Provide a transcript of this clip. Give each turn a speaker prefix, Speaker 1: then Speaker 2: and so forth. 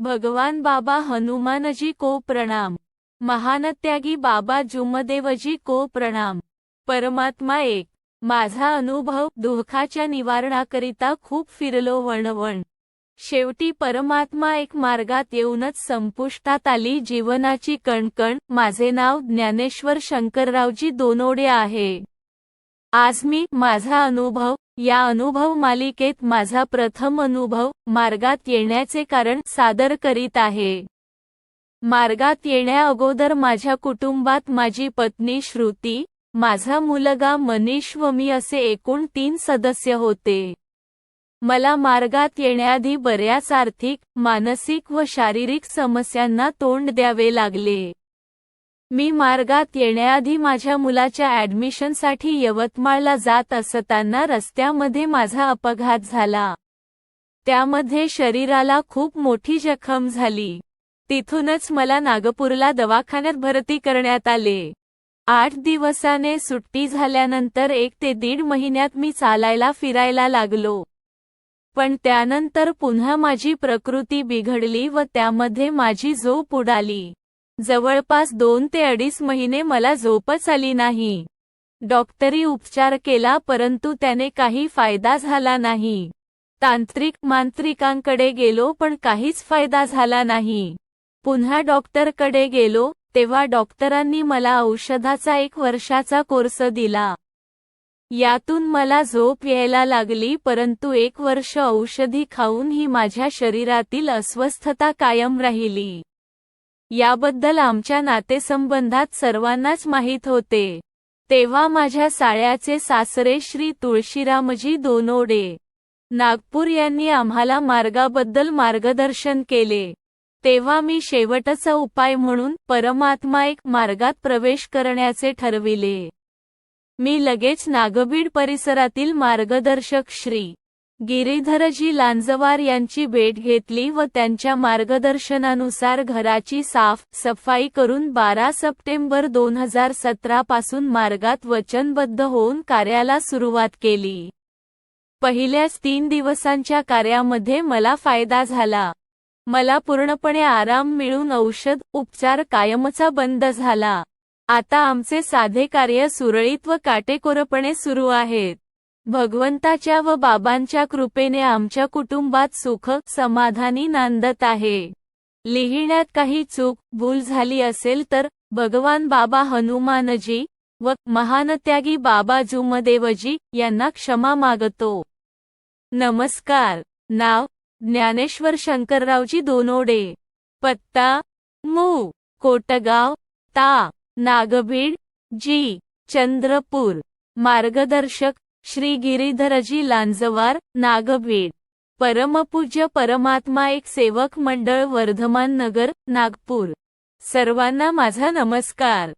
Speaker 1: भगवान बाबा हनुमानजी को प्रणाम. महानत्यागी बाबा जुमदेवजी को प्रणाम. परमात्मा एक. माझा अनुभव दुःखाच्या निवारणाकरिता खूप फिरलो वणवण. शेवटी परमात्मा एक मार्गात येऊनच संपुष्टात आली. जीवनाची कणकण. माझे नाव ज्ञानेश्वर शंकररावजी दोनोडे आहे. आज मी माझा अनुभव या अनुभव मालिकेत माझा प्रथम अनुभव मार्गात येण्याचे कारण सादर करीत आहे. मार्गात येण्या अगोदर माझ्या कुटुंबात माझी पत्नी श्रुती माझा मुलगा मनीष व मी असे एकूण तीन सदस्य होते. मला मार्गात येण्याआधी बऱ्याच आर्थिक मानसिक व शारीरिक समस्यांना तोंड द्यावे लागले. मी मार्गात येण्याआधी माझ्या मुलाच्या ॲडमिशनसाठी यवतमाळला जात असताना रस्त्यामध्ये माझा अपघात झाला. त्यामध्ये शरीराला खूप मोठी जखम झाली. तिथूनच मला नागपूरला दवाखान्यात भरती करण्यात आले. आठ दिवसाने सुट्टी झाल्यानंतर एक ते दीड महिन्यात मी चालायला फिरायला लागलो. पण त्यानंतर पुन्हा माझी प्रकृती बिघडली व त्यामध्ये माझी झोप उडाली. जवळपास दोन ते अडीच महिने मला झोपच आली नाही. डॉक्टरी उपचार केला परंतु त्याने काही फायदा झाला नाही. तांत्रिक मांत्रिकांकडे गेलो पण काहीच फायदा झाला नाही. पुन्हा डॉक्टरकडे गेलो तेव्हा डॉक्टरांनी मला औषधाचा एक वर्षाचा कोर्स दिला. यातून मला झोप यायला लागली परंतु एक वर्ष औषधी खाऊनही माझ्या शरीरातील अस्वस्थता कायम राहिली. याबद्दल आमच्या नातेसंबंधात सर्वांनाच माहीत होते. तेव्हा माझ्या साळ्याचे सासरे श्री तुळशीरामजी दोनोडे. नागपूर यांनी आम्हाला मार्गाबद्दल मार्गदर्शन केले. तेव्हा मी शेवटचा उपाय म्हणून परमात्मा एक मार्गात प्रवेश करण्याचे ठरविले. मी लगेच नागबीड परिसरातील मार्गदर्शक श्री. गिरीधरजी लांजवार यांची भेट घेतली व त्यांच्या मार्गदर्शनानुसार घराची साफ सफाई करून बारा सप्टेंबर दोन हजार सतरा पासून मार्गात वचनबद्ध होऊन कार्याला सुरुवात केली. पहिल्याच तीन दिवसांच्या कार्यामध्ये मला फायदा झाला. मला पूर्णपणे आराम मिळून औषध उपचार कायमचा बंद झाला. आता आमचे साधे कार्य सुरळीत व काटेकोरपणे सुरू आहेत. भगवंताच्या व बाबांच्या कृपेने आमच्या कुटुंबात सुख समाधानी नांदत आहे. लिहिण्यात काही चूक भूल झाली असेल तर भगवान बाबा हनुमानजी व महानत्यागी बाबा जुमदेवजी यांना क्षमा मागतो. नमस्कार. नाव ज्ञानेश्वर शंकररावजी दोनोडे. पत्ता मू. कोटगाव ता. नागभीड जी. चंद्रपूर. मार्गदर्शक श्री गिरीधरजी लांजवार नागभीड परमपूज्य परमात्मा एक सेवक मंडळ वर्धमान नगर नागपूर. सर्वांना माझा नमस्कार.